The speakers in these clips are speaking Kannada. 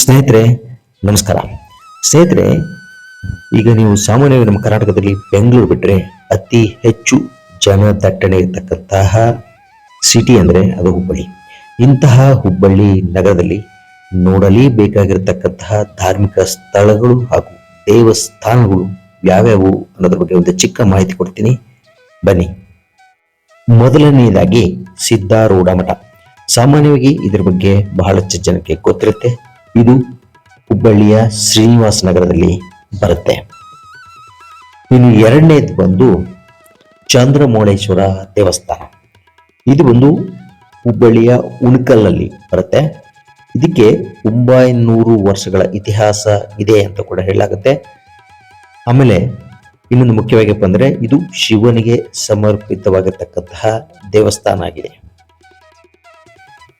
ಸ್ನೇಹಿತರೆ, ನಮಸ್ಕಾರ. ಸ್ನೇಹಿತರೆ, ಈಗ ನೀವು ಸಾಮಾನ್ಯವಾಗಿ ನಮ್ಮ ಕರ್ನಾಟಕದಲ್ಲಿ ಬೆಂಗಳೂರು ಬಿಟ್ಟರೆ ಅತಿ ಹೆಚ್ಚು ಜನ ದಟ್ಟಣೆ ಇರತಕ್ಕಂತಹ ಸಿಟಿ ಅಂದರೆ ಅದು ಹುಬ್ಬಳ್ಳಿ. ಇಂತಹ ಹುಬ್ಬಳ್ಳಿ ನಗರದಲ್ಲಿ ನೋಡಲೇಬೇಕಾಗಿರತಕ್ಕಂತಹ ಧಾರ್ಮಿಕ ಸ್ಥಳಗಳು ಹಾಗೂ ದೇವಸ್ಥಾನಗಳು ಯಾವ್ಯಾವು ಅನ್ನೋದ್ರ ಬಗ್ಗೆ ಒಂದು ಚಿಕ್ಕ ಮಾಹಿತಿ ಕೊಡ್ತೀನಿ. ಬನ್ನಿ. ಮೊದಲನೆಯದಾಗಿ ಸಿದ್ಧಾರೂಢ ಮಠ. ಸಾಮಾನ್ಯವಾಗಿ ಇದ್ರ ಬಗ್ಗೆ ಬಹಳಷ್ಟು ಜನಕ್ಕೆ ಗೊತ್ತಿರುತ್ತೆ. ಇದು ಹುಬ್ಬಳ್ಳಿಯ ಶ್ರೀನಿವಾಸ ನಗರದಲ್ಲಿ ಬರುತ್ತೆ. ಇನ್ನು ಎರಡನೇದು ಬಂದು ಚಂದ್ರಮೌಳೇಶ್ವರ ದೇವಸ್ಥಾನ. ಇದು ಒಂದು ಹುಬ್ಬಳ್ಳಿಯ ಉಣಕಲ್ನಲ್ಲಿ ಬರುತ್ತೆ. ಇದಕ್ಕೆ ಒಂಬೈನೂರು ವರ್ಷಗಳ ಇತಿಹಾಸ ಇದೆ ಅಂತ ಕೂಡ ಹೇಳಲಾಗುತ್ತೆ. ಆಮೇಲೆ ಇನ್ನೊಂದು ಮುಖ್ಯವಾಗಿಪ್ಪ ಅಂದ್ರೆ ಇದು ಶಿವನಿಗೆ ಸಮರ್ಪಿತವಾಗಿರ್ತಕ್ಕಂತಹ ದೇವಸ್ಥಾನ ಆಗಿದೆ.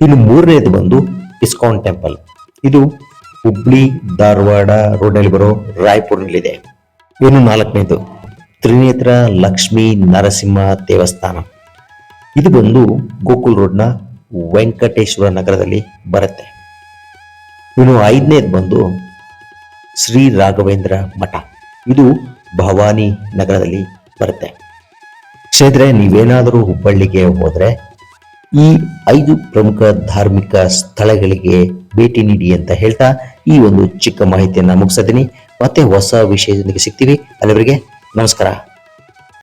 ಇನ್ನು ಮೂರನೇದು ಬಂದು ಇಸ್ಕಾನ್ ಟೆಂಪಲ್. ಇದು ಹುಬ್ಳಿ, ಧಾರವಾಡ ರೋಡ್ನಲ್ಲಿ ಬರೋ ರಾಯಪುರ್ನಲ್ಲಿದೆ. ಇನ್ನು ನಾಲ್ಕನೇದು, ತ್ರಿನೇತ್ರ ಲಕ್ಷ್ಮೀ ನರಸಿಂಹ ದೇವಸ್ಥಾನ. ಇದು ಬಂದು ಗೋಕುಲ್ ರೋಡ್ನ ವೆಂಕಟೇಶ್ವರ ನಗರದಲ್ಲಿ ಬರುತ್ತೆ. ಇನ್ನು ಐದನೇದು ಬಂದು ಶ್ರೀ ರಾಘವೇಂದ್ರ ಮಠ. ಇದು ಭವಾನಿ ನಗರದಲ್ಲಿ ಬರುತ್ತೆ. ಕ್ಷೇತ್ರ ನೀವೇನಾದರೂ ಹುಬ್ಬಳ್ಳಿಗೆ ಹೋದರೆ ಈ ಐದು ಪ್ರಮುಖ ಧಾರ್ಮಿಕ ಸ್ಥಳಗಳಿಗೆ ಭೇಟಿ ನೀಡಿ ಅಂತ ಹೇಳ್ತಾ ಈ ಒಂದು ಚಿಕ್ಕ ಮಾಹಿತಿಯನ್ನು ಮುಗಿಸ್ತೀನಿ ಮತ್ತೆ ಹೊಸ ವಿಷಯದೊಂದಿಗೆ ಸಿಗ್ತೀವಿ. ಅಲ್ಲಿವರೆಗೆ ನಮಸ್ಕಾರ.